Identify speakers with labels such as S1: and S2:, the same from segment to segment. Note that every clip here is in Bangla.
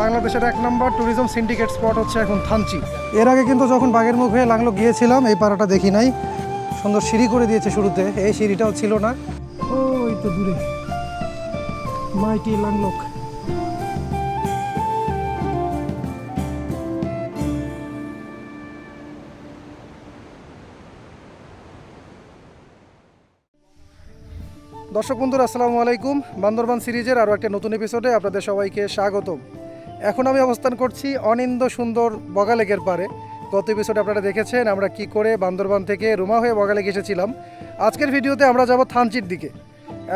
S1: বাংলাদেশের এক নম্বর ট্যুরিজম সিন্ডিকেট স্পট হচ্ছে এখন থানচি। এর আগে কিন্তু যখন বাগের মুখ হয়ে লাংলো গিয়েছিলাম এই পাড়াটা দেখি নাই। সুন্দর সিঁড়ি করে দিয়েছে শুরুতে এই সিঁড়িটাও ছিল না। ওই তো দূরে। মাইটি লাংলোক দর্শক বন্ধুরা, আসসালামু আলাইকুম। বান্দরবান সিরিজের আরও একটা নতুন এপিসোডে আপনাদের সবাইকে স্বাগতম। এখন আমি অবস্থান করছি অনিন্দ সুন্দর বগালেকের পারে। গত এপিসোডে আপনারা দেখেছেন আমরা কি করে বান্দরবান থেকে রুমা হয়ে বগালেক এসেছিলাম। আজকের ভিডিওতে আমরা যাব থানচির দিকে।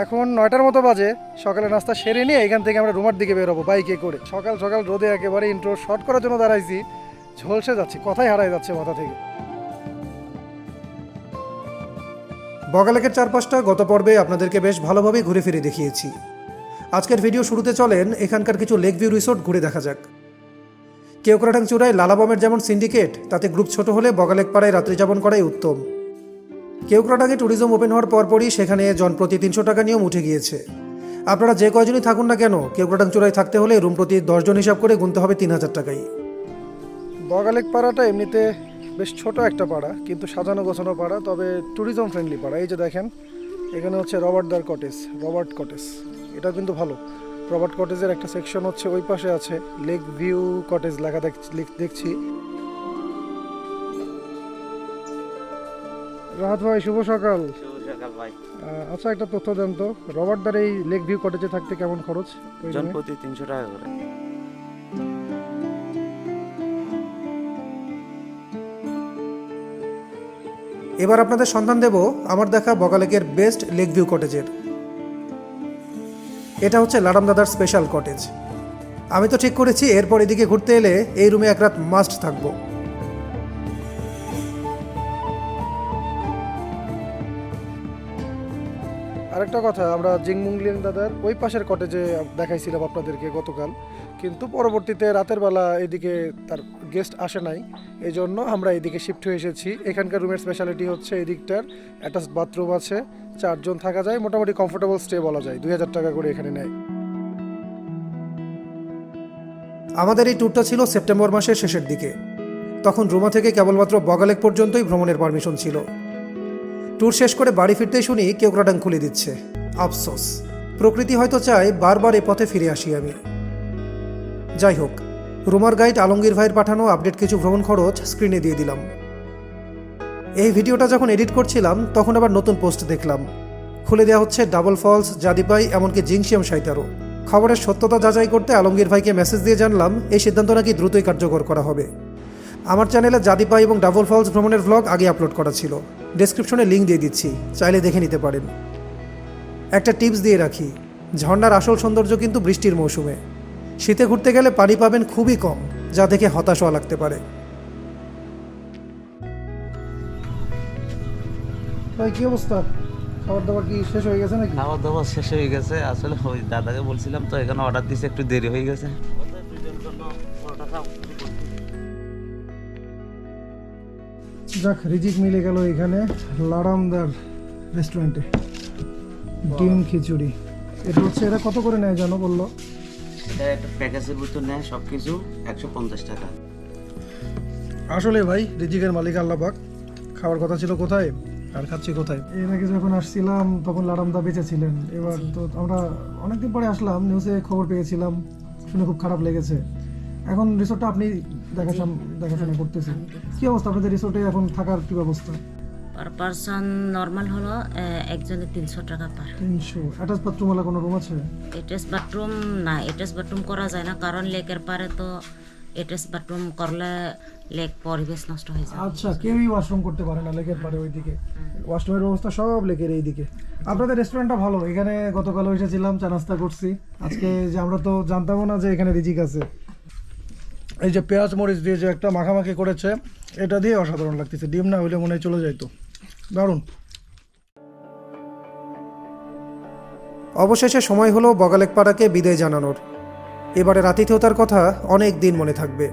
S1: এখন নয়টার মতো বাজে। সকালে নাস্তা সেরে নিয়ে এখান থেকে আমরা রুমার দিকে বেরোবো বাইকে করে। সকাল সকাল রোদে একেবারে ইন্ট্রো শর্ট করার জন্য দাঁড়াইছি। ঝলসে যাচ্ছি, কথাই হারাই যাচ্ছে মাথা থেকে। বগালেকের চারপাশটা গত পর্বে আপনাদেরকে বেশ ভালোভাবে ঘুরে ফিরে দেখিয়েছি। আজকের ভিডিও শুরুতে চলেন, এখানকার কিছু লেক ভিউ রিসোর্ট ঘুরে দেখা যাক। কেওকরাটাং চূড়ায় লালাবমের যেমন সিন্ডিকেট তাতে গ্রুপ ছোট হলে বগালেক পাড়ায় রাত্রি যাপন করাই উত্তম। কেওকরাটাঙে ট্যুরিজম ওপেন হওয়ার পরপরই সেখানে জন প্রতি তিনশো টাকা নিয়ম উঠে গিয়েছে। আপনারা যে কয়জনই থাকুন না কেন কেওকরাটাং চূড়ায় থাকতে হলে রুম প্রতি দশজন হিসাব করে গুনতে হবে তিন হাজার টাকাই। বগালেক পাড়াটা এমনিতে বেশ ছোট একটা পাড়া, কিন্তু সাজানো গোছানো পাড়া, তবে ট্যুরিজম ফ্রেন্ডলি পাড়া। এই যে দেখেন, এখানে হচ্ছে রবার্ট দার কটেজ, রবার্ট কটেজ। এটা কিন্তু ভালো। রবার্ট কটেজের একটা সেকশন হচ্ছে ওই পাশে আছে লেক ভিউ কটেজ লিখ- দেখছি। রাহাত ভাই শুভ সকাল।
S2: সকাল ভাই।
S1: আচ্ছা একটা তথ্য দেন তো। রবার্ট দার এই লেক ভিউ কটেজে থাকতে কেমন খরচ?
S2: জন প্রতি তিনশো টাকা করে।
S1: এবার আপনাদের সন্ধান দেব আমার দেখা বগালেকের বেস্ট লেক ভিউ কটেজের এটা হচ্ছে লাডাম দাদার স্পেশাল কটেজ আমি তো ঠিক করেছি এরপর এদিকে ঘুরতে এলে এই রুমে এক রাত মাস্ট থাকব। আরেকটা কথা, আমরা জিংমুংলিং দাদার ওই পাশের কটেজে দেখাইছিলাম আপনাদেরকে গতকাল। কিন্তু পরবর্তীতে রাতের বেলা এদিকে তার গেস্ট আসে নাই। এই জন্য আমরা এদিকে শিফট হয়ে এসেছি। এখানকার রুমের স্পেশালিটি হচ্ছে এদিকটার অ্যাটাচ বাথরুম আছে। চারজন থাকা যায়, মোটামুটি কমফোর্টেবল স্টে বলা যায়। দুই হাজার টাকা করে এখানে নেয়। আমাদের এই ট্যুরটা ছিল সেপ্টেম্বর মাসের শেষের দিকে। তখন রুমা থেকে কেবলমাত্র বগালেক পর্যন্তই ভ্রমণের পারমিশন ছিল। ট্যুর শেষ করে বাড়ি ফিরতে শুনি কেউ ক্রাটাং খুলে দিচ্ছে। আফসোস। প্রকৃতি হয়তো চায় বারবার এ পথে ফিরে আসি আমি। যাই হোক, রুমার গাইড আলমগীর ভাইয়ের পাঠানো আপডেট কিছু ভ্রমণ খরচ স্ক্রিনে দিয়ে দিলাম। এই ভিডিওটা যখন এডিট করছিলাম, তখন আবার নতুন পোস্ট দেখলাম। খুলে দেওয়া হচ্ছে ডাবল ফলস, জাদিপাই, এমনকি জিংশিয়াম সাইতারও খবরের সত্যতা যাচাই করতে আলমগীর ভাইকে মেসেজ দিয়ে জানলাম, এই সিদ্ধান্ত নাকি দ্রুতই কার্যকর করা হবে। আমার চ্যানেলে জাদিপাই এবং ডাবল ফলস ভ্রমণের ভ্লগ আগে আপলোড করা ছিল। ডেসক্রিপশনে লিঙ্ক দিয়ে দিচ্ছি, চাইলে দেখে নিতে পারেন। একটা টিপস দিয়ে রাখি, ঝর্ণার আসল সৌন্দর্য কিন্তু বৃষ্টির মৌসুমে। শীতে ঘুরতে গেলে পানি পাবেন খুবই কম, যা দেখে হতাশ হওয়া লাগতে পারে। ভাই, কি অবস্থা? খাবার দাবার কি শেষ হয়ে গেছে নাকি?
S2: খাওয়া দাওয়া শেষ হয়ে গেছে। আসলে ওই দাদাকে বলছিলাম তো, এখানে অর্ডার দিছে, একটু দেরি হয়ে গেছে।
S1: যাক রিজিক মিলে গেল এখানে লারামদার রেস্টুরেন্টে। ডিম খিচুড়ি। এটা হচ্ছে এটা কত করে নেয় জানো বলল?
S2: এটা একটা প্যাকেজের ভিতর নেয় সব কিছু একশো পঞ্চাশ টাকা।
S1: আসলে ভাই রিজিকের মালিক আল্লাপাক খাওয়ার কথা ছিল কোথায় আর খাচ্ছি কোথায়? এর আগে যখন আসছিলাম তখন লারামদা বেঁচে ছিলেন। এবার তো আমরা অনেকদিন পরে আসলাম নিউজে খবর পেয়েছিলাম শুনে খুব খারাপ লেগেছে। এখন রিসোর্টটা আপনি দেখাশোনা দেখাশোনা করতেছেন কি অবস্থা? আপনাদের রিসোর্টে এখন থাকার কি ব্যবস্থা?
S3: পার পারসন নর্মাল হলো আহ, একজনের তিনশো টাকা পার।
S1: তিনশো। অ্যাটাচ বাথরুমওয়ালা কোনো রুম আছে?
S3: এটাচ বাথরুম না এটাচ বাথরুম করা যায় না কারণ লেকের পারে তো এটাচ বাথরুম করলে লেক পরিবেশ নষ্ট হয়ে যায়।
S1: আচ্ছা কেউই ওয়াশরুম করতে পারে না লেকের পারে ওইদিকে। ওয়াশরুমের ব্যবস্থা সব লেকের এইদিকে। আপনাদের রেস্টুরেন্টটা ভালো। এখানে গতকাল এসেছিলাম চা নাস্তা করছি। আজকে যে আমরা তো জানতামও না যে এখানে রিজিক আছে। এই যে পেঁয়াজ মরিচ দিয়ে যে একটা মাখামাখি করেছে এটা দিয়ে অসাধারণ লাগতেছে। ডিম না হইলে মনে হয় চলে যাইতো। দারুণ। অবশেষে সময় হলো বগালেক পাড়াকে বিদায় জানানোর। এবারে আতিথ্যতার কথা অনেক দিন মনে থাকবে।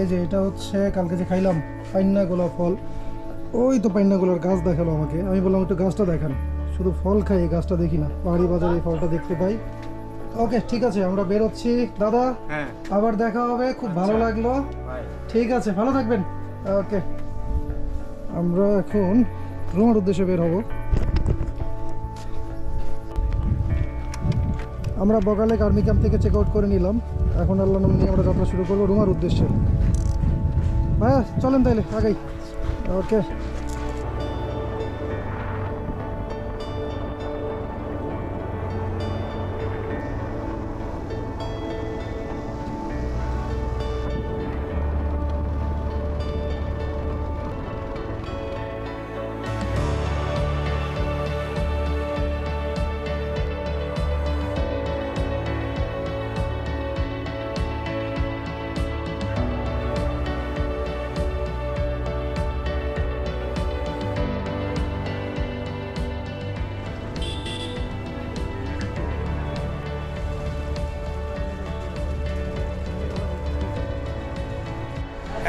S1: এই যে এটা হচ্ছে কালকে যে খাইলাম পাইন্না গোলাপ ফল। ওই তো পাইন্না গোলার গাছ দেখাল আমাকে। আমি বললাম একটু গাছটা দেখান। শুধু ফল খাই এই গাছটা দেখি না। পাহাড়ি বাজারে এই ফলটা দেখতে পাই। ওকে ঠিক আছে আমরা বেরোচ্ছি। দাদা
S4: হ্যাঁ।
S1: আবার দেখা হবে খুব ভালো লাগল। ঠিক আছে ভালো থাকবেন। ওকে আমরা এখন রুমার উদ্দেশ্যে বের হব। আমরা বগালে আর্মি ক্যাম্প থেকে চেক আউট করে নিলাম। এখন আল্লাহ নাম নিয়ে আমরা যাত্রা শুরু করব রুমার উদ্দেশ্যে। ভাইয়া চলেন তাইলে আগাই। ওকে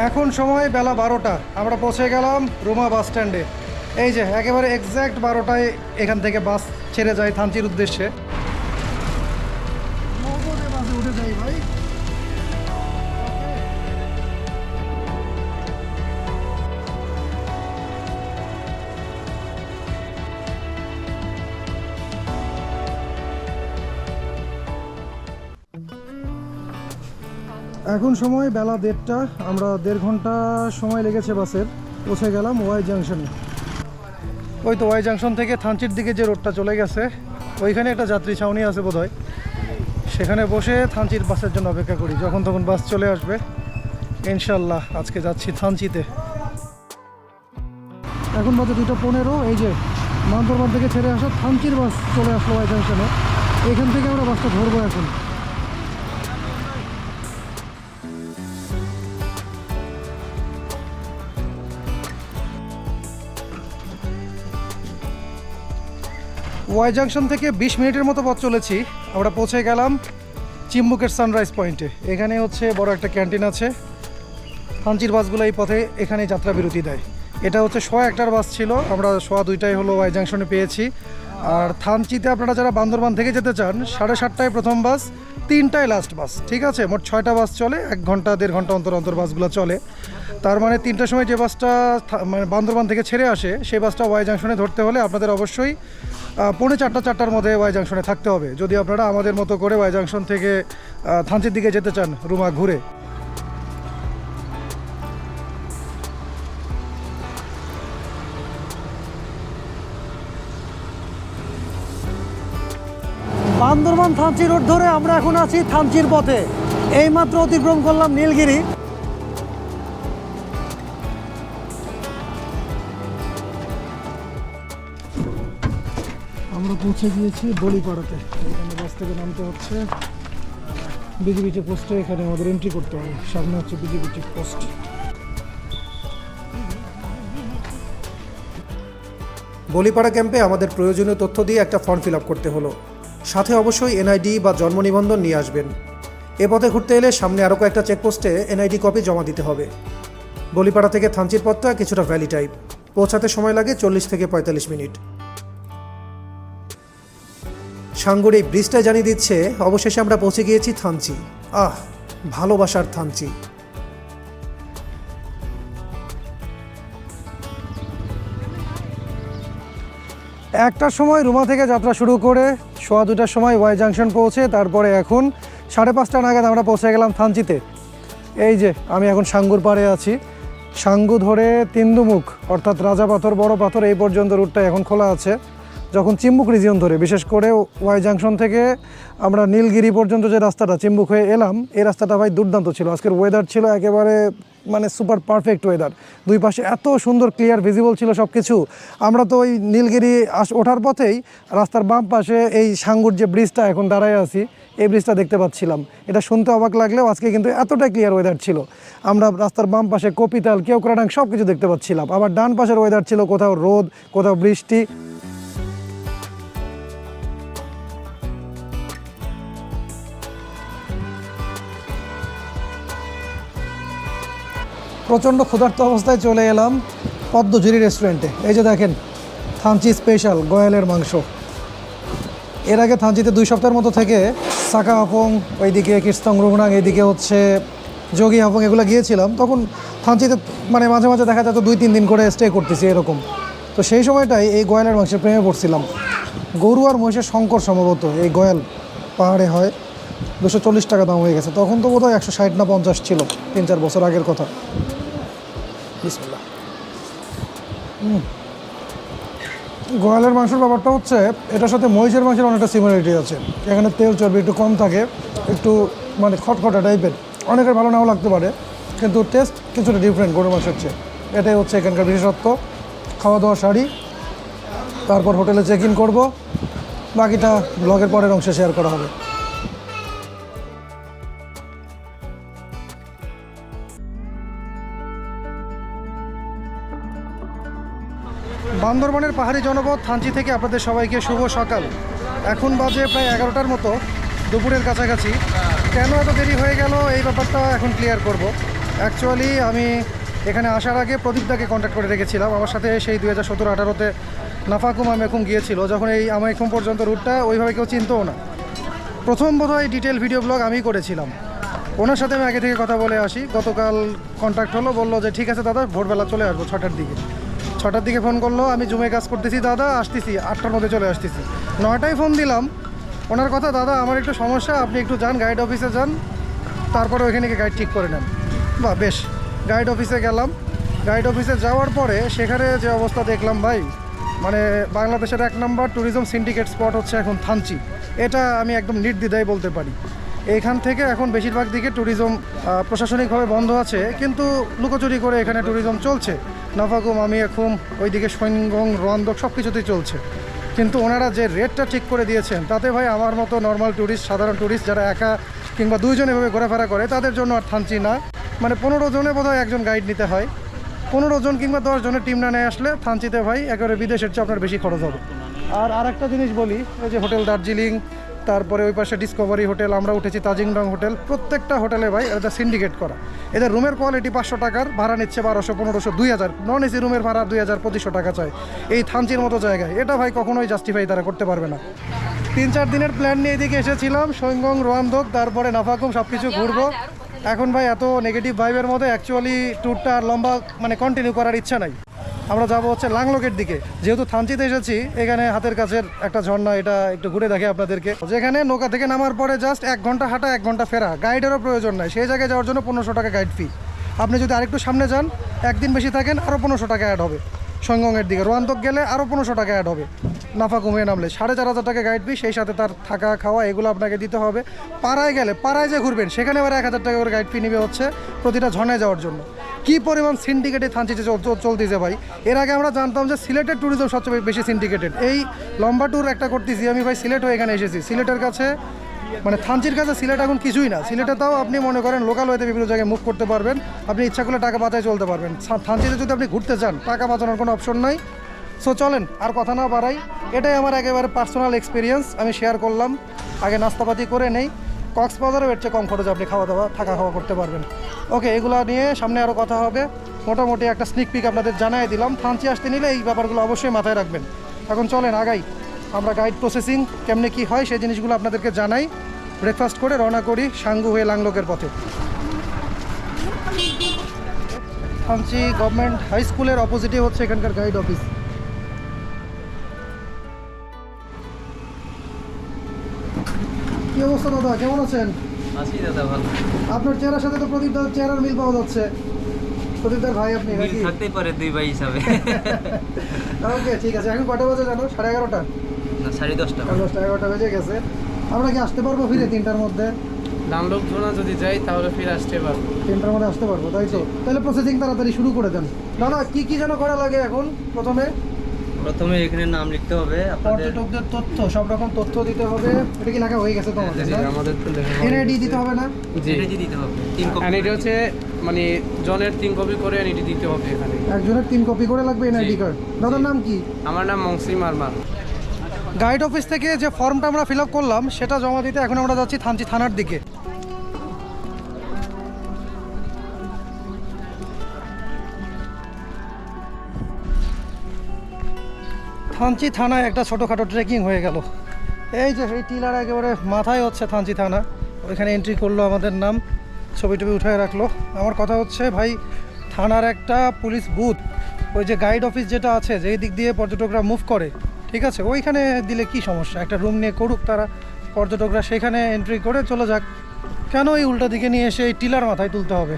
S1: এখন সময় বেলা বারোটা। আমরা পৌঁছে গেলাম রুমা বাস স্ট্যান্ডে। এই যে, একেবারে এক্স্যাক্ট বারোটায় এখান থেকে বাস ছেড়ে যায় থানচির উদ্দেশ্যে। এখন সময় বেলা দেড়টা। আমরা দেড় ঘণ্টা সময় লেগেছে বাসের। পৌঁছে গেলাম ওয়াই জাংশনে। ওই তো ওয়াই জাংশন থেকে থানচির দিকে যে রোডটা চলে গেছে, ওইখানে একটা যাত্রী ছাউনি আছে বোধহয়। সেখানে বসে থানচির বাসের জন্য অপেক্ষা করি। যখন তখন বাস চলে আসবে। ইনশাল্লাহ আজকে যাচ্ছি থানচিতে। এখন বাজে দুটো পনেরো। এই যে মান্তরবাদ থেকে ছেড়ে আসা থানচির বাস চলে আসলো ওয়াই জাংশনে। এখান থেকে আমরা বাসটা ধরবো এখন। ওয়াই জাংশন থেকে বিশ মিনিটের মতো পথ চলেছি। আমরা পৌঁছে গেলাম চিম্বুকের সানরাইজ পয়েন্টে। এখানে হচ্ছে বড় একটা ক্যান্টিন আছে। থানচির বাসগুলো এই পথে এখানে যাত্রা বিরতি দেয়। এটা হচ্ছে সোয়া একটার বাস ছিল। আমরা সোয়া দুইটাই হলো ওয়াই জাংশনে পেয়েছি। আর থানচিতে আপনারা যারা বান্দরবান থেকে যেতে চান, সাড়ে সাতটায় প্রথম বাস তিনটায় লাস্ট বাস ঠিক আছে? মোট ছয়টা বাস চলে, এক ঘণ্টা, দেড় ঘণ্টা অন্তর অন্তর বাসগুলো চলে। তার মানে তিনটার সময় যে বাসটা মানে বান্দরবান থেকে ছেড়ে আসে, সেই বাসটা ওয়াই জাংশনে ধরতে হলে আপনাদের অবশ্যই পৌনে চারটা, চারটার মধ্যে ওয়াই জাংশনে থাকতে হবে। যদি আপনারা আমাদের মতো করে ওয়াই জাংশন থেকে থানচির দিকে যেতে চান, রুমা, ঘুরে থানচি রোড ধরে আমরা এখন আছি থানচির পথে। এইমাত্র অতিক্রম করলাম নীলগিরি। আমরা পৌঁছে গিয়েছি বলিপাড়াতে। এখানে বাস থেকে নামতে হচ্ছে। বিজিবি পোস্টে এখানে আমাদের এন্ট্রি করতে হবে। সামনে হচ্ছে বিজিবি পোস্ট। বলিপাড়া ক্যাম্পে আমাদের প্রয়োজনীয় তথ্য দিয়ে একটা ফর্ম ফিল করতে হলো। সাথে অবশ্যই এনআইডি বা জন্ম নিবন্ধন নিয়ে আসবেন। এ পথে ঘুরতে এলে সামনে আরও কয়েকটা চেকপোস্টে এনআইডি কপি জমা দিতে হবে। বলিপাড়া থেকে থানচির পথটা কিছুটা ভ্যালি টাইপ। পৌঁছাতে সময় লাগে চল্লিশ থেকে পঁয়তাল্লিশ মিনিট। সাঙ্গুর এই ব্রিজটা জানিয়ে দিচ্ছে, অবশেষে আমরা পৌঁছে গিয়েছি থানচি। আহ, ভালোবাসার থানচি। একটার সময় রুমা থেকে যাত্রা শুরু করে সোয়া দুটার সময় ওয়াই জাংশন পৌঁছে, তারপরে এখন সাড়ে পাঁচটা নাগাদ আমরা পৌঁছে গেলাম থানচিতে। এই যে, আমি এখন সাঙ্গুর পাড়ে আছি। সাঙ্গু ধরে তিন্দুমুখ, অর্থাৎ রাজা পাথর, বড় পাথর, এই পর্যন্ত রুটটা এখন খোলা আছে। যখন চিম্বুক রিজিয়ন ধরে বিশেষ করে ওয়াই জাংশন থেকে আমরা নীলগিরি পর্যন্ত যে রাস্তাটা চিম্বুক হয়ে এলাম এই রাস্তাটা ভাই দুর্দান্ত ছিল আজকের ওয়েদার ছিল একেবারে মানে সুপার পারফেক্ট ওয়েদার দুই পাশে এত সুন্দর ক্লিয়ার ভিজিবল ছিল সব কিছু আমরা তো ওই নীলগিরি আস ওঠার পথেই রাস্তার বাম পাশে এই সাঙ্গুর যে ব্রিজটা এখন দাঁড়ায় আছি এই ব্রিজটা দেখতে পাচ্ছিলাম এটা শুনতে অবাক লাগলেও আজকে কিন্তু এতটা ক্লিয়ার ওয়েদার ছিল আমরা রাস্তার বাম পাশে কপিতাল কেউকরাডাং সব কিছু দেখতে পাচ্ছিলাম আবার ডান পাশের ওয়েদার ছিল কোথাও রোদ কোথাও বৃষ্টি প্রচণ্ড ক্ষুধার্ত অবস্থায় চলে এলাম পদ্মঝুরি রেস্টুরেন্টে। এই যে দেখেন, থানচি স্পেশাল গয়ালের মাংস। এর আগে থানচিতে দুই সপ্তাহের মতো থেকে সাকা আপং ওইদিকে কীর্তং রুগনাং এইদিকে হচ্ছে যোগী আপং এগুলো গিয়েছিলাম। তখন থানচিতে মানে মাঝে মাঝে দেখা যেত দুই তিন দিন করে স্টে করতেছি এরকম। তো সেই সময়টাই এই গয়ালের মাংসের প্রেমে পড়ছিলাম। গরু আর মহিষের শঙ্কর সম্ভবত এই গয়াল পাহাড়ে হয়। দুশো চল্লিশ টাকা দাম হয়ে গেছে। তখন তো বোধহয় একশো ষাট না পঞ্চাশ ছিল, তিন চার বছর আগের কথা। বিসমিল্লাহ। গোয়ালের মাংসের ব্যাপারটা হচ্ছে, এটার সাথে মহিষের মাংসের অনেকটা সিমিলারিটি আছে। এখানে তেল চর্বি একটু কম থাকে, একটু মানে খটখটা টাইপের অনেকের ভালো নাও লাগতে পারে, কিন্তু টেস্ট কিছুটা ডিফারেন্ট গরুর মাংসের চেয়ে। এটাই হচ্ছে এখানকার বিশেষত্ব। খাওয়া দাওয়া শাড়ি, তারপর হোটেলে চেক ইন করব। বাকিটা ব্লগের পরের অংশে শেয়ার করা হবে। বান্দরবনের পাহাড়ি জনপদ থানচি থেকে আপনাদের সবাইকে শুভ সকাল। এখন বাজে প্রায় এগারোটার মতো, দুপুরের কাছাকাছি। কেন এত দেরি হয়ে গেল? এই ব্যাপারটা এখন ক্লিয়ার করব। অ্যাকচুয়ালি আমি এখানে আসার আগে প্রদীপদাকে কন্ট্যাক্ট করে রেখেছিলাম। আমার সাথে সেই দুই হাজার সতেরো আঠারোতে নাফাকুম আমেকুম গিয়েছিল। যখন এই আমাইকুম পর্যন্ত রুটটা ওইভাবে কেউ চিনতও না। প্রথম বোধহয় ডিটেল ভিডিও ব্লগ আমি করেছিলাম। ওনার সাথে আমি আগে থেকে কথা বলে আসি। গতকাল কন্ট্যাক্ট হলো, বলল যে, ঠিক আছে দাদা, ভোরবেলা চলে আসব ছটার দিকে। ছটার দিকে ফোন করল, আমি জুমে কাজ করতেছি দাদা, আসতেছি, আটটার মধ্যে চলে আসতেছি। নয়টায় ফোন দিলাম, ওনার কথা, দাদা, আমার একটু সমস্যা, আপনি একটু যান গাইড অফিসে যান, তারপরে ওইখানে গিয়ে গাইড ঠিক করে নেন। বাহ বেশ গাইড অফিসে গেলাম। গাইড অফিসে যাওয়ার পরে সেখানে যে অবস্থা দেখলাম ভাই মানে বাংলাদেশের এক নম্বর ট্যুরিজম সিন্ডিকেট স্পট হচ্ছে এখন থানচি। এটা আমি একদম নির্দ্বিধায় বলতে পারি। এইখান থেকে এখন বেশিরভাগ দিকে ট্যুরিজম প্রশাসনিকভাবে বন্ধ আছে, কিন্তু লুকোচুরি করে এখানে ট্যুরিজম চলছে। নাফাকুম আমি এখন ওইদিকে সৈনগং রোয়ান্দক সব কিছুতেই চলছে। কিন্তু ওনারা যে রেটটা ঠিক করে দিয়েছেন, তাতে ভাই আমার মতো নর্মাল ট্যুরিস্ট সাধারণ ট্যুরিস্ট যারা একা কিংবা দুইজন এভাবে ঘোরাফেরা করে, তাদের জন্য আর থানচি না। মানে পনেরো জনে বোধহয় একজন গাইড নিতে হয়। পনেরো জন কিংবা দশ জনের টিম না নিয়ে আসলে থানচিতে ভাই একেবারে বিদেশের চেয়ে আপনার বেশি খরচ হবে। আর আরেকটা জিনিস বলি ওই যে হোটেল দার্জিলিং তারপরে ওই পাশে ডিসকভারি হোটেল আমরা উঠেছি তাজিংডং হোটেল। প্রত্যেকটা হোটেলে ভাই এটা সিন্ডিকেট করা। এদের রুমের কোয়ালিটি পাঁচশো টাকার, ভাড়া নিচ্ছে বারোশো, পনেরোশো, দুই হাজার। নন এসি রুমের ভাড়া দুই হাজার, পঁচিশশো টাকা চায় এই থানচির মতো জায়গায়। এটা ভাই কখনোই জাস্টিফাই তারা করতে পারবে না। তিন চার দিনের প্ল্যান নিয়ে এদিকে এসেছিলাম সৈঙ্গং রোয়ান্দক তারপরে নাফাকুম সব কিছু ঘুরবো। এখন ভাই এত নেগেটিভ ভাইবের মধ্যে অ্যাকচুয়ালি ট্যুরটা লম্বা মানে কন্টিনিউ করার ইচ্ছা নাই। আমরা যাব হচ্ছে লাংলোকের দিকে। যেহেতু থানচিতে এসেছি, এখানে হাতের কাছের একটা ঝর্ণা, এটা একটু ঘুরে দেখে আপনাদেরকে। যেখানে নৌকা থেকে নামার পরে জাস্ট এক ঘণ্টা হাঁটা, এক ঘণ্টা ফেরা। গাইডেরও প্রয়োজন নাই। সেই জায়গায় যাওয়ার জন্য পনেরোশো টাকা গাইড ফি আপনি যদি আরেকটু সামনে যান, একদিন বেশি থাকেন, আরও পনেরোশো টাকা অ্যাড হবে। সঙ্গমের দিকে। রোয়ান্তক গেলে আরও পনেরোশো টাকা অ্যাড হবে। নাফা কমিয়ে নামলে। সাড়ে চার হাজার টাকা গাইড ফি সেই সাথে তার থাকা, খাওয়া, এগুলো আপনাকে দিতে হবে। পাড়ায় গেলে, পাড়ায় যে ঘুরবেন, সেখানে আবার এক হাজার টাকা করে গাইড ফি নিবে হচ্ছে প্রতিটা ঝর্ণায় যাওয়ার জন্য। কি পরিমাণ সিন্ডিকেটে থানচিতে চল- চল- চলতেছে ভাই? এর আগে আমরা জানতাম যে সিলেটের ট্যুরিজম সবচেয়ে বেশি সিন্ডিকেটেড এই লম্বা ট্যুর একটা করতেছি, আমি ভাই সিলেট হয়ে এখানে এসেছি। সিলেটের কাছে মানে থানচির কাছে সিলেট এখন কিছুই না। সিলেটে তাও আপনি মনে করেন লোকাল ওয়েতে বিভিন্ন জায়গায় মুভ করতে পারবেন। আপনি ইচ্ছা করলে টাকা বাঁচায় চলতে পারবেন। থানচিতে যদি আপনি ঘুরতে চান, টাকা বাঁচানোর কোনো অপশন নাই। সো চলেন, আর কথা না বাড়াই, এটাই আমার একেবারে পার্সোনাল এক্সপিরিয়েন্স আমি শেয়ার করলাম। আগে নাস্তাপাতি করে নেই, কক্সবাজারেও এর চেয়ে কম খরচে আপনি খাওয়া দাওয়া, থাকা খাওয়া করতে পারবেন। ওকে এগুলো নিয়ে সামনে আরও কথা হবে। মোটামুটি একটা স্নিক পিক আপনাদের জানাই দিলাম। থানচি আসতে নিলে এই ব্যাপারগুলো অবশ্যই মাথায় রাখবেন। এখন চলেন, আগাই। আমরা গাইড প্রসেসিং কেমনে কি হয় সেই জিনিসগুলো আপনাদেরকে জানাই। ব্রেকফাস্ট করে রওনা করি সাঙ্গু হয়ে লাংলোকের পথে। থানচি গভর্নমেন্ট হাই স্কুলের অপোজিটে হচ্ছে এখানকার গাইড অফিস অবস্থা দাদা কেমন আছেন?
S2: আছি দাদা ভালো।
S1: আপনার চেহারার সাথে তো প্রদীপ দাদার চেহারার মিল পাওয়া যাচ্ছে। প্রদীপ দার ভাই আপনি নাকি?
S2: থাকতেই পারে দুই ভাই হিসাবে।
S1: ওকে ঠিক আছে এখন কটা বাজে জানো? সাড়ে এগারোটা?
S2: না সাড়ে দশটা।
S1: দশটা এগারোটা বেজে গেছে। আমরা কি আসতে পারব ফিরে তিনটার মধ্যে?
S4: ডাউনলোড জোনা যদি যাই তাহলে ফিরে আসতে পারব।
S1: তিনটার মধ্যে আসতে পারব তাই তো? তাহলে প্রসেসিং তাড়াতাড়ি শুরু করে দেন। দাদা কি কি যেন করা লাগে এখন প্রথমে?
S2: প্রথমে এখানে নাম লিখতে হবে আপনাদের
S1: পর্যটকদের তথ্য সব রকম তথ্য দিতে হবে। এটা কি লেখা হয়ে গেছে তো আমাদের
S4: জি, আমাদের তো লেখা হয়ে
S1: এনআইডি দিতে হবে না?
S4: জি।
S2: এনআইডি দিতে হবে তিন কপি
S4: এনআইডি হচ্ছে মানে জনের তিন কপি করে এনআইডি দিতে হবে এখানে।
S1: একজনের তিন কপি করে লাগবে এনআইডি। কার্ড দাদার নাম কি?
S4: আমার নাম মংসি মারমা
S1: গাইড অফিস থেকে যে ফর্মটা আমরা ফিল আপ করলাম সেটা জমা দিতে এখন আমরা যাচ্ছি থানচি থানার দিকে। থানচি থানায় একটা ছোটোখাটো ট্রেকিং হয়ে গেল। এই যে এই টিলার একেবারে মাথায় হচ্ছে থানচি থানা। ওইখানে এন্ট্রি করল আমাদের নাম, ছবি টবি উঠায় রাখল। আমার কথা হচ্ছে, ভাই, থানার একটা পুলিশ বুথ ওই যে গাইড অফিস যেটা আছে, যেই দিক দিয়ে পর্যটকরা মুভ করে, ঠিক আছে? ওইখানে দিলে কি সমস্যা? একটা রুম নিয়ে করুক তারা, পর্যটকরা সেখানে এন্ট্রি করে চলে যাক। কেন এই উল্টা দিকে নিয়ে এসে এই টিলার মাথায় তুলতে হবে?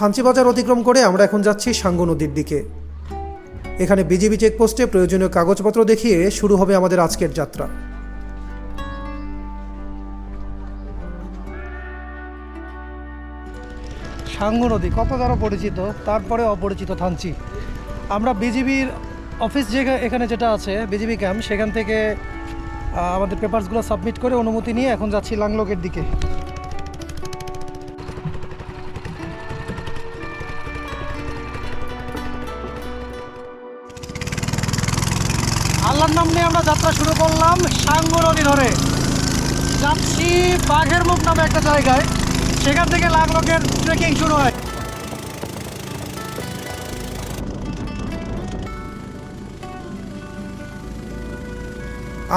S1: থানচি বাজার অতিক্রম করে আমরা এখন যাচ্ছি সাঙ্গু নদীর দিকে। এখানে বিজিবি চেকপোস্টে প্রয়োজনীয় কাগজপত্র দেখিয়ে শুরু হবে আমাদের আজকের যাত্রা। সাঙ্গু নদী কত দ্বারা পরিচিত? তারপরে অপরিচিত থানচি। আমরা বিজিবির অফিস যে এখানে যেটা আছে, বিজিবি ক্যাম্প, সেখান থেকে আমাদের পেপারসগুলো সাবমিট করে অনুমতি নিয়ে এখন যাচ্ছি লাংলকের দিকে। ধরে যাচ্ছি বাঘের মুখ নামে একটা জায়গায়। সেখান থেকে লাংলকের ট্রেকিং শুরু হয়।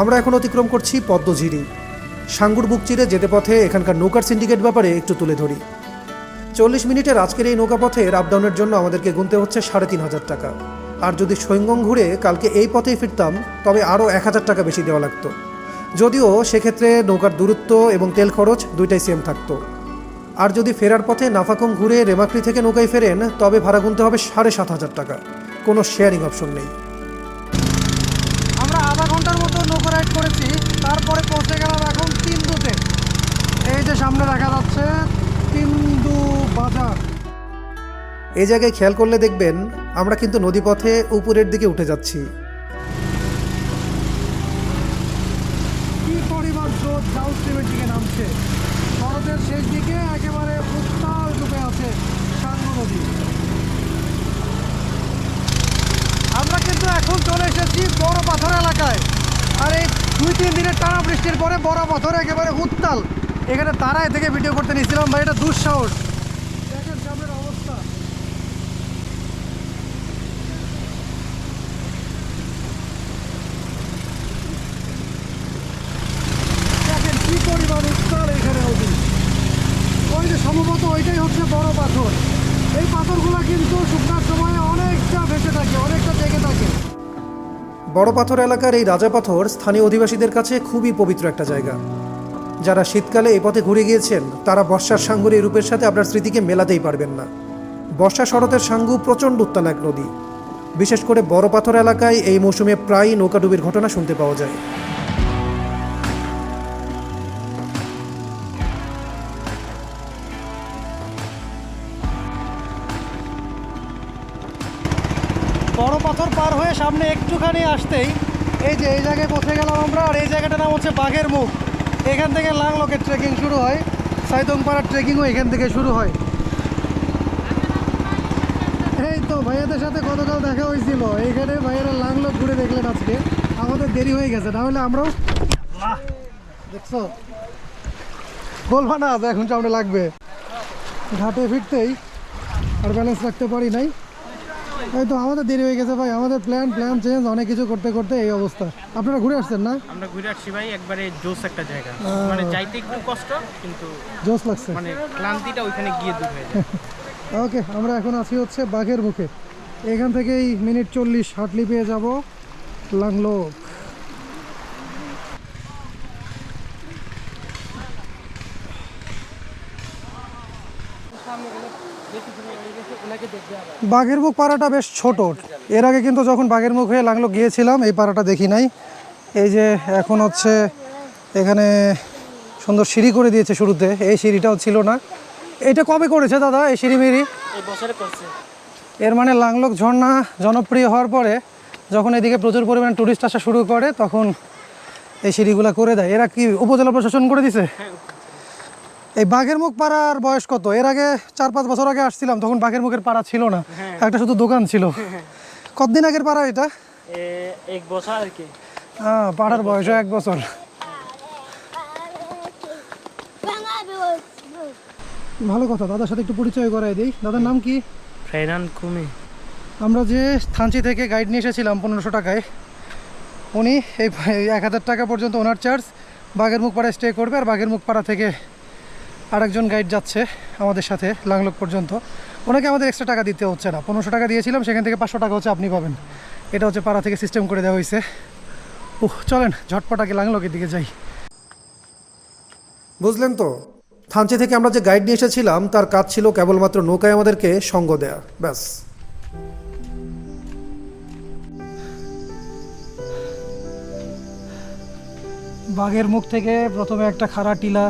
S1: আমরা এখন অতিক্রম করছি পদ্মঝিরি। সাঙ্গুর বুক চিরে যেতে পথে এখানকার নৌকার সিন্ডিকেট ব্যাপারে একটু তুলে ধরি। চল্লিশ মিনিটের আজকের এই নৌকা পথের আপ ডাউনের জন্য আমাদেরকে গুনতে হচ্ছে সাড়ে তিন হাজার টাকা। আর যদি সৈঙ্গম ঘুরে কালকে এই পথেই ফিরতাম, তবে আরও এক হাজার টাকা বেশি দেওয়া লাগতো। যদিও সেক্ষেত্রে নৌকার দূরত্ব এবং তেল খরচ দুইটাই সেম থাকতো। আর যদি ফেরার পথে নাফাকং ঘুরে রেমাক্রি থেকে নৌকায় ফেরেন তবে ভাড়া গুনতে হবে সাড়ে সাত হাজার টাকা। কোনো শেয়ারিং অপশন নেই। আমরা আধা ঘণ্টার মতো নৌকা রাইড করেছি তারপরে পৌঁছে গেলাম এখন তিনদুতে। এই যে সামনে দেখা যাচ্ছে তিনদু বাজার। এই জায়গায় খেয়াল করলে দেখবেন আমরা কিন্তু নদীপথে উপরের দিকে উঠে যাচ্ছি কি পরিমাণ স্রোত ডাউন স্ট্রিমের দিকে নামছে শরতের শেষ দিকে একেবারে উত্তাল ডুবে আছে সাঙ্গু নদী আমরা কিন্তু এখন চলে এসেছি বড় পাথর এলাকায়। আর এই দুই, তিন দিনের টানা বৃষ্টির পরে বড় পাথর একেবারে উত্তাল। এখানে তারাই থেকে ভিডিও করতে নিয়েছিলাম। ভাই, এটা দুঃসাহস দেখেন সামনের অবস্থা দেখেন কি পরিমাণ উত্তাল এখানে নদী ওই যে সম্ভবত ওইটাই হচ্ছে বড় পাথর এই পাথরগুলো কিন্তু শুকনার সময় অনেকটা ভেসে থাকে অনেকটা জেগে থাকে বড় পাথর এলাকার এই রাজা পাথর স্থানীয় অধিবাসীদের কাছে খুবই পবিত্র একটা জায়গা। যারা শীতকালে এই পথে ঘুরে গিয়েছেন, তারা বর্ষার সাঙ্গুর এই রূপের সাথে আপনার স্মৃতিকে মেলাতেই পারবেন না। বর্ষা শরতের সাঙ্গু প্রচণ্ড উত্তাল এক নদী। বিশেষ করে বড় পাথর এলাকায় এই মৌসুমে প্রায়ই নৌকাডুবির ঘটনা শুনতে পাওয়া যায়। পাথর পার হয়ে সামনে একটুখানি আসতেই এই যে এই জায়গায় পৌঁছে গেলাম আমরা আর এই জায়গাটার নাম হচ্ছে বাঘের মুখ। এখান থেকে লাংলকের ট্রেকিং শুরু হয় সাইতংপাড়ার ট্রেকিংও এখান থেকে শুরু হয়। এই তো ভাইয়াদের সাথে গতকাল দেখা হয়েছিল। এইখানে ভাইয়ারা লাংলক ঘুরে দেখলেন আজকে। আমাদের দেরি হয়ে গেছে তাহলে আমরাও দেখছ? বলবা না এখন সামনে লাগবে। ঘাটে ফিরতেই আর ব্যালেন্স রাখতে পারি নাই। এই তো আমাদের দেরি হয়ে গেছে ভাই আমাদের প্ল্যান প্ল্যান চেঞ্জ অনেক কিছু করতে করতে এই অবস্থা। আপনারা ঘুরে আসছেন না?
S5: আমরা ঘুরে আসছি ভাই একবারে জোস একটা জায়গা। মানে যাইতে একটু কষ্ট কিন্তু
S1: জোস লাগছে।
S5: মানে ক্লান্তিটা ওইখানে গিয়ে দূর হয়ে যায়।
S1: ওকে আমরা এখন আছি হচ্ছে বাঘের মুখে। এখান থেকেই মিনিট চল্লিশ হাটলি পেয়ে যাব লাংলোক বাঘের মুখ পাড়াটা বেশ ছোট। এর আগে কিন্তু যখন বাঘের মুখ হয়ে লাংলো গিয়েছিলাম এই পাড়াটা দেখি নাই। এই যে এখন হচ্ছে এখানে সুন্দর সিঁড়ি করে দিয়েছে শুরুতে এই সিঁড়িটাও ছিল না। এটা কবে করেছে দাদা এই সিঁড়ি মিড়ি এর মানে লাংলক ঝর্ণা জনপ্রিয় হওয়ার পরে যখন এদিকে প্রচুর পরিমাণে টুরিস্ট আসা শুরু করে তখন এই সিঁড়িগুলো করে দেয়। এরা কি উপজেলা প্রশাসন করে দিছে? এই বাঘের মুখ পাড়ার বয়স কত? এর আগে চার পাঁচ বছর আগে আসছিলাম তখন বাঘের মুখের পাড়া ছিল না। একটা শুধু দোকান ছিল। কতদিন আগের পাড়া এটা?
S5: এক বছর আর কি।
S1: হ্যাঁ পাড়ার বয়স এক বছর। ভালো কথা দাদার সাথে একটু পরিচয় করাই দিই। দাদার নাম কি?
S5: ফেরান কুমি।
S1: আমরা যে থানচি থেকে গাইড নিয়ে এসেছিলাম পনেরোশো টাকায় উনি এই এক হাজার টাকা পর্যন্ত ওনার চার্জ বাঘের মুখ পাড়ায় স্টে করবে আর বাঘের মুখ পাড়া থেকে আরেকজন গাইড যাচ্ছে আমাদের সাথে লাংলোক পর্যন্ত। ওনাকে আমাদের এক্সট্রা টাকা দিতে হচ্ছে না। পনেরোশো টাকা দিয়েছিলাম সেখান থেকে পাঁচশো টাকা হচ্ছে আপনি পাবেন। এটা হচ্ছে পাড়া থেকে সিস্টেম করে দেওয়া হয়েছে। উহ চলেন ঝটপটাকে লাংলোকের দিকে যাই। বুঝলেন তো? থানচি থেকে আমরা যে গাইড নিয়ে এসেছিলাম তার কাজ ছিল কেবলমাত্র নৌকায় আমাদেরকে সঙ্গ দেয়া। ব্যাস। বাঘের মুখ থেকে প্রথমে একটা খাড়া টিলা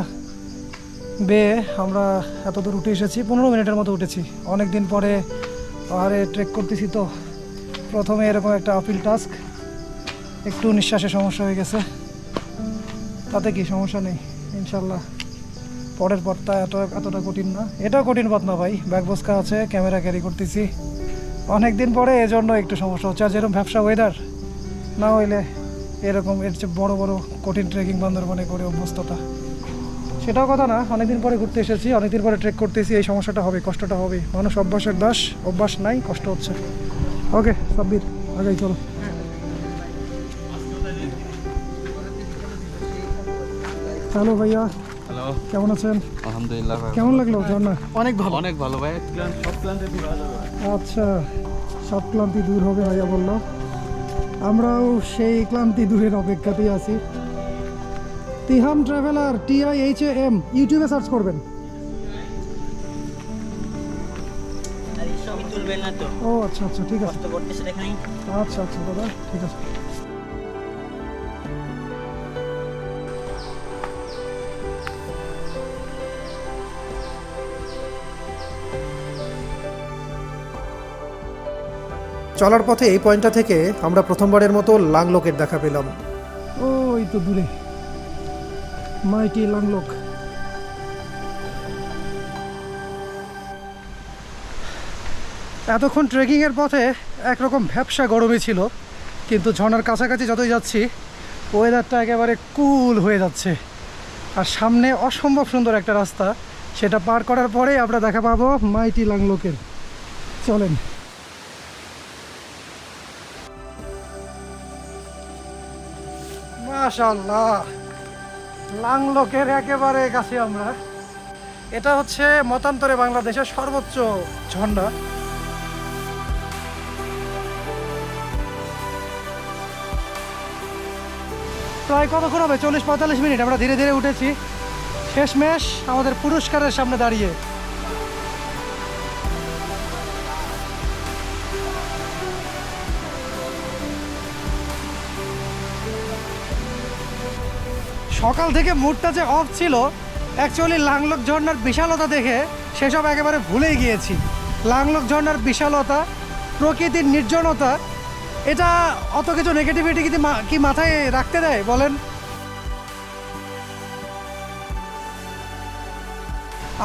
S1: বেয়ে আমরা এত দূর উঠে এসেছি, পনেরো মিনিটের মতো উঠেছি। অনেক দিন পরে পাহাড়ে ট্রেক করতেছি তো। প্রথমে এরকম একটা আপিল টাস্ক একটু নিঃশ্বাসে সমস্যা হয়ে গেছে। তাতে কি সমস্যা নেই ইনশাল্লাহ পরের পথটা এত, এতটা কঠিন না। এটাও কঠিন পথ না ভাই ব্যাগ বস্কা আছে ক্যামেরা ক্যারি করতেছি। অনেক দিন পরে এজন্য একটু সমস্যা হচ্ছে। আর যেরকম ব্যবসা ওয়েদার না হইলে এরকম এর চেয়ে বড় বড় কঠিন ট্রেকিং বান্দরবনে করে অভ্যস্ততা। সেটাও কথা না। অনেকদিন পরে ঘুরতে এসেছি অনেকদিন পরে ট্রেক করতেছি। এই সমস্যাটা হবে কষ্টটা হবে। মানুষ অভ্যাসের দাস অভ্যাস নাই কষ্ট হচ্ছে। ওকে সাব্বির আগে চলো। হ্যালো ভাইয়া।
S2: হ্যালো।
S1: কেমন আছেন?
S2: আলহামদুলিল্লাহ
S1: কেমন লাগল ঝর্ণা?
S5: অনেক ভালো।
S2: অনেক ভালো ভাই সব ক্লান্তি দূর হয়ে যাবে।
S1: আচ্ছা সব ক্লান্তি দূর হবে ভাইয়া বলল। আমরাও সেই ক্লান্তি দূরের অপেক্ষাতেই আছি। Tiham traveller T I H A, ইউটিউবে সার্চ করবেন। ও আচ্ছা আচ্ছা ঠিক আছে। আচ্ছা আচ্ছা দাদা, ঠিক আছে। চলার পথে এই পয়েন্টটা থেকে আমরা প্রথমবারের মতো লাংলোকের দেখা পেলাম। ওই তো দূরে। মাইটি লাংলোক এতক্ষণ ট্রেকিংয়ের পথে একরকম ভ্যাবসা গরমই ছিল, কিন্তু ঝর্নার কাছাকাছি যতই যাচ্ছি ওয়েদারটা একেবারে কুল হয়ে যাচ্ছে। আর সামনে অসম্ভব সুন্দর একটা রাস্তা, সেটা পার করার পরেই আমরা দেখা পাবো মাইটি লাংলোকের চলেন। মাশাল্লাহ লাংলোকের একেবারে কাছে আমরা। এটা হচ্ছে মতান্তরে বাংলাদেশের সর্বোচ্চ ঝন্ডা প্রায় কতক্ষণ হবে? চল্লিশ পঁয়তাল্লিশ মিনিট। আমরা ধীরে ধীরে উঠেছি। শেষমেশ আমাদের পুরস্কারের সামনে দাঁড়িয়ে। সকাল থেকে মুডটা যে অফ ছিল অ্যাকচুয়ালি লাংলক ঝর্নার বিশালতা দেখে সেসব একেবারে ভুলেই গিয়েছি। লাংলক ঝর্নার বিশালতা, প্রকৃতির নির্জনতা, এটা অত কিছু নেগেটিভিটি কি মাথায় রাখতে দেয়, বলেন?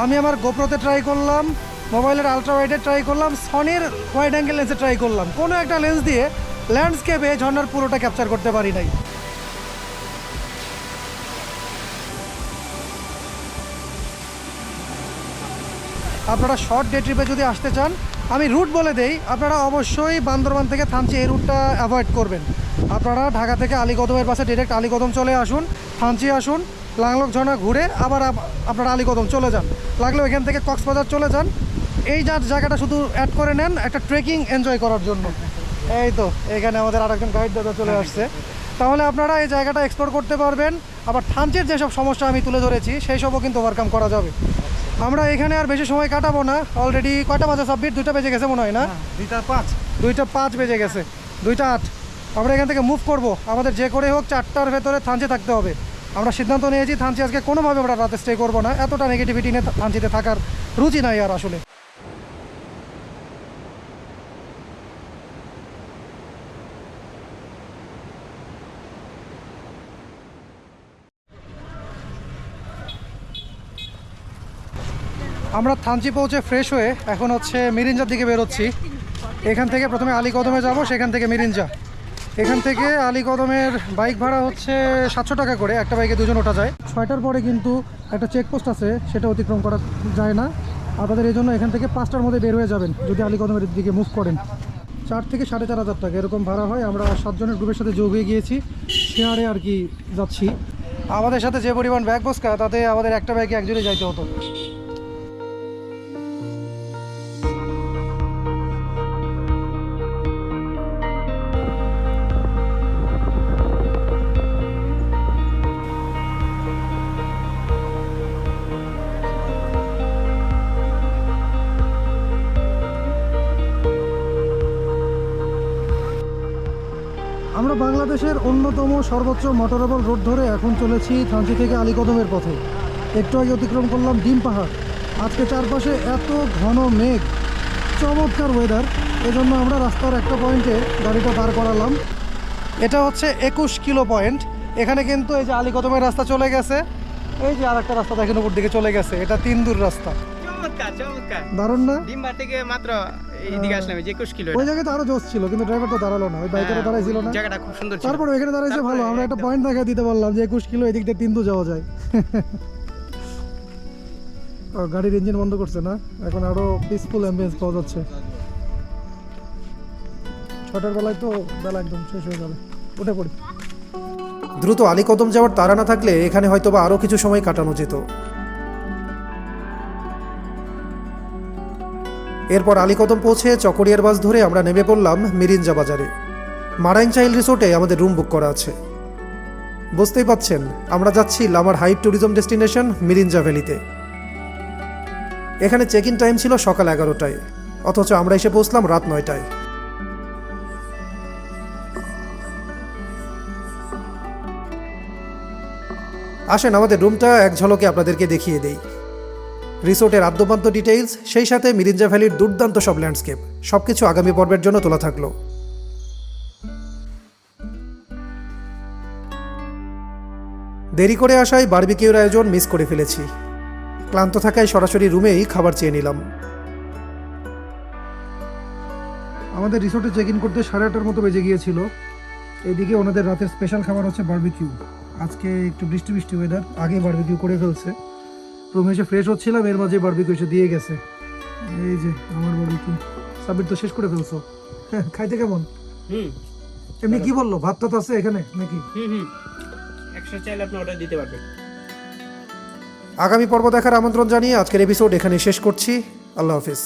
S1: আমি আমার গোপ্রোতে ট্রাই করলাম মোবাইলের আলট্রা ওয়াইডে ট্রাই করলাম সনির ওয়াইড অ্যাঙ্গেল লেন্সে ট্রাই করলাম। কোনো একটা লেন্স দিয়ে ল্যান্ডস্কেপে ঝর্নার পুরোটা ক্যাপচার করতে পারি নাই। আপনারা শর্ট ডে ট্রিপে যদি আসতে চান, আমি রুট বলে দেই, আপনারা অবশ্যই বান্দরবান থেকে থানচি এই রুটটা অ্যাভয়েড করবেন। আপনারা ঢাকা থেকে আলীকদমের পাশে ডিরেক্ট আলীকদম চলে আসুন, থানচি আসুন, লাংলক ঝর্ণা ঘুরে আবার আপ- আপনারা আলীকদম চলে যান। লাগলেও এখান থেকে কক্সবাজার চলে যান। এই যা জায়গাটা শুধু অ্যাড করে নেন, একটা ট্রেকিং এনজয় করার জন্য। এই তো, এখানে আমাদের আরেকজন গাইড দাদা চলে আসছে। তাহলে আপনারা এই জায়গাটা এক্সপ্লোর করতে পারবেন। আবার থানচির যেসব সমস্যা আমি তুলে ধরেছি, সেই সবও কিন্তু ওভারকাম করা যাবে। আমরা এখানে আর বেশি সময় কাটাবো না। অলরেডি কয়টা বাজে সাবমিট দুইটা বেজে গেছে মনে হয় না? দুইটা পাঁচ। দুইটা পাঁচ বেজে গেছে দুইটা আট। আমরা এখান থেকে মুভ করব। আমাদের যে করে হোক চারটার ভেতরে থানচি থাকতে হবে। আমরা সিদ্ধান্ত নিয়েছি থানচি আজকে কোনোভাবে আমরা রাতে স্টে করব না। এতটা নেগেটিভিটি নিয়ে থানচিতে থাকার রুচি নাই আর আসলে। আমরা থানচি পৌঁছে ফ্রেশ হয়ে এখন হচ্ছে মিরিঞ্জার দিকে বেরোচ্ছি। এখান থেকে প্রথমে আলীকদমে যাব, সেখান থেকে মিরিঞ্জা। এখান থেকে আলীকদমের বাইক ভাড়া হচ্ছে সাতশো টাকা করে, একটা বাইকে দুজন ওঠা যায়। ছয়টার পরে কিন্তু একটা চেকপোস্ট আছে, সেটা অতিক্রম করা যায় না। আপনাদের এই জন্য এখান থেকে পাঁচটার মধ্যে বের হয়ে যাবেন, যদি আলীকদমের দিকে মুভ করেন। চার থেকে সাড়ে চার হাজার টাকা এরকম ভাড়া হয়, আমরা সাতজনের গ্রুপের সাথে যোগ হয়ে গিয়েছি শেয়ারে আর কি যাচ্ছি। আমাদের সাথে যে পরিমাণ ব্যাগ বসকা, তাতে আমাদের একটা ব্যাগে একজনে যাইতে হতো। বাংলাদেশের অন্যতম সর্বোচ্চ মোটরেবল রোড ধরে এখন চলেছি থানচি থেকে আলীকদমের পথে। একটু আগে অতিক্রম করলাম ডিম পাহাড়। আজকে চারপাশে এত ঘন মেঘ। চমৎকার ওয়েদার এজন্য আমরা রাস্তার একটা পয়েন্টে গাড়িটা পার করালাম। এটা হচ্ছে একুশ কিলো পয়েন্ট। এখানে কিন্তু এই যে আলীকদমের রাস্তা চলে গেছে। এই যে আর একটা রাস্তা দেখেন উপর দিকে চলে গেছে। এটা তিন দূর রাস্তা। দারুণ না?
S5: থেকে মাত্র এইদিকে আসলাম যে একুশ কিলো
S1: ওই জায়গায় তো আরও জোশ ছিল কিন্তু ড্রাইভার তো দাঁড়াল না ওই দাঁড়াইছিল না।
S5: জায়গাটা খুব সুন্দর
S1: তারপরে এখানে দাঁড়াইছে ভালো আমরা একটা পয়েন্ট দেখা দিতে পারলাম যে একুশ কিলো এদিক দিয়ে তিনটু যাওয়া যায়। ও, গাড়ির ইঞ্জিন বন্ধ করছে না? এখন আরও পিসফুল অ্যাম্বিয়েন্স পাওয়া যাচ্ছে। ছটার বেলায় তো বেলা একদম শেষ হয়ে যাবে। উঠে পড়ি। দ্রুত আলীকদম যাওয়ার তারা না থাকলে এখানে হয়তো বা আরও কিছু সময় কাটানো যেত। এরপর আলীকদম পৌঁছে চকরিয়ার বাস ধরে আমরা নেমে পড়লাম মিরিঞ্জা বাজারে। মারাইন চাইল্ড রিসোর্টে আমাদের রুম বুক করা আছে। বুঝতেই পাচ্ছেন, আমরা যাচ্ছি লামার হাইট ট্যুরিজম ডেস্টিনেশন মিরিঞ্জা ভ্যালিতে। এখানে চেক ইন টাইম ছিল সকাল এগারোটায়, অথচ আমরা এসে পৌঁছলাম রাত নয়টায়। আসেন, আমাদের রুমটা এক ঝলকে আপনাদেরকে দেখিয়ে দেই। রিসোর্টের আদ্যপান্ত ডিটেইলস, সেই সাথে মিরিঞ্জা ভ্যালির দুর্দান্ত সব ল্যান্ডস্কেপ। সব কিছু আগামী পর্বের জন্য তোলা থাকল। দেরি করে আসায় বারবিকিউর আয়োজন মিস করে ফেলেছি। ক্লান্ত থাকায় সরাসরি রুমেই খাবার চেয়ে নিলাম। আমাদের রিসোর্টে চেক ইন করতে সাড়ে আটটার মতো বেজে গিয়েছিল। এইদিকে ওনাদের রাতের স্পেশাল খাবার হচ্ছে বার্বিকিউ আজকে একটু বৃষ্টি বৃষ্টি ওয়েদার আগে বার্বিকিউ করে ফেলছে। রুমে এসে ফ্রেশ হচ্ছিলাম এর মাঝে বারবিকিউ এসে দিয়ে গেছে। এই যে আমার বারবিকিউ সাবির তো শেষ করে ফেলছো। খাইতে কেমন?
S5: হুম।
S1: এমনি কি বলল? ভাত টাত আছে এখানে নাকি?
S5: হুম হুম। এক্সট্রা চাইলে আপনি অর্ডার দিতে পারবেন।
S1: আগামী পর্ব দেখার আমন্ত্রণ জানিয়ে আজকের এপিসোড এখানে শেষ করছি। আল্লাহ হাফিজ।